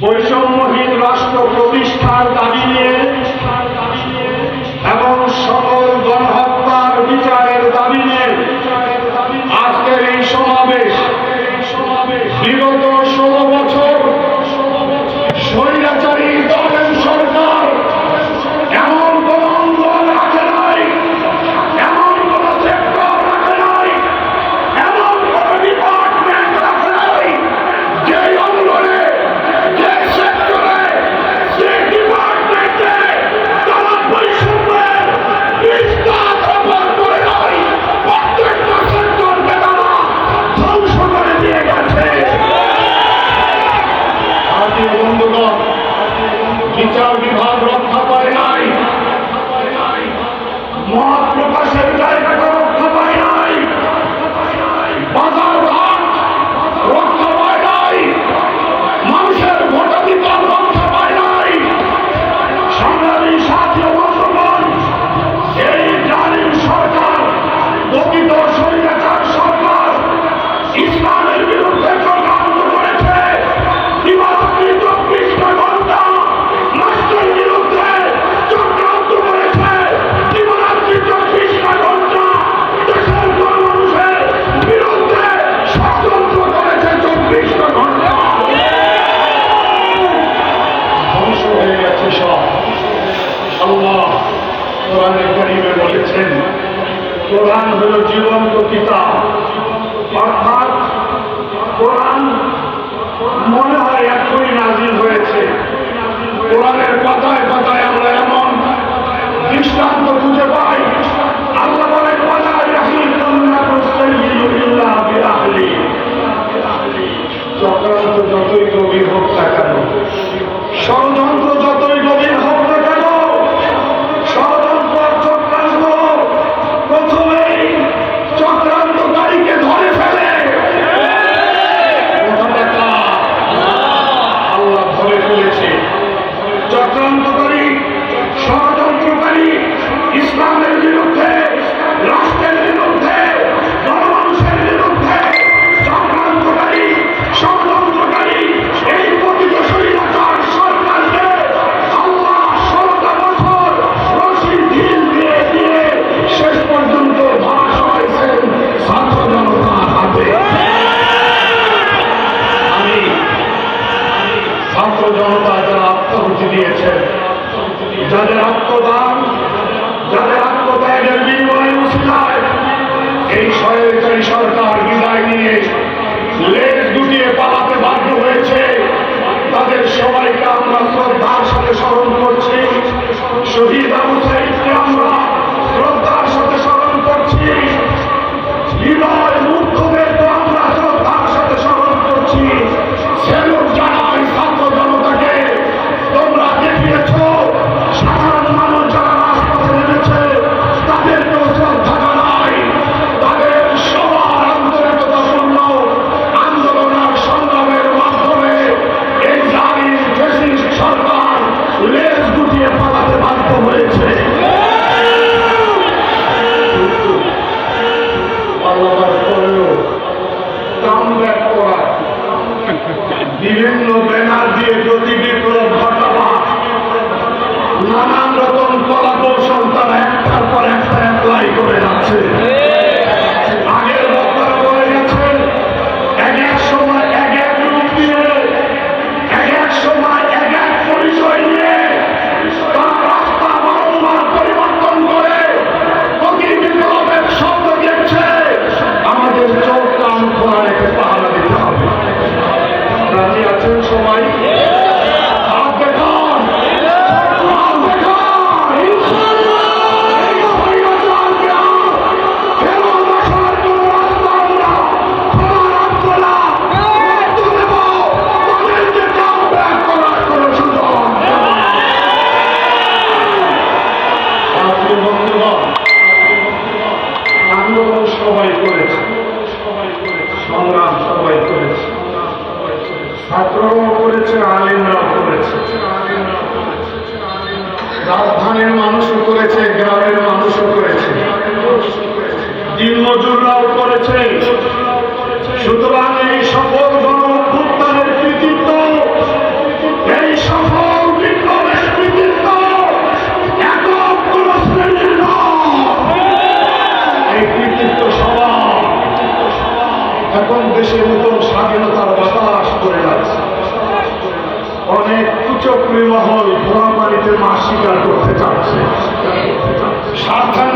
বৈষম্য কোরআনে করিমে বলেছেন, কোরআন হল জীবন্ত কিতাব। অর্থাৎ কোরআন মনে হয় এখনই নাজির হয়েছে। কোরআনের পাতায় পাতায় আমরা এমন দৃষ্টান্ত খুঁজে পাই নিয়ে লেজ দুটিয়ে বাধ্য হয়েছে। তাদের সবাইকে আমরা শ্রদ্ধার সাথে স্মরণ করছি। প্রিয় বন্ধুগণ সবাই করেছে। সংগ্রাম সবাই করেছে। ছাত্ররাও করেছে আলেমরাও করেছে। রাজধানীর মানুষও করেছে গ্রামের মানুষও করেছে। দিন মজুররাও করেছে। সুতরাং এখন দেশের নতুন স্বাধীনতার বাতাস করে যাচ্ছে। অনেক কুচক্রী মহল ভোলা বাড়িতে মাছ স্বীকার করতে চাচ্ছে। সাবধান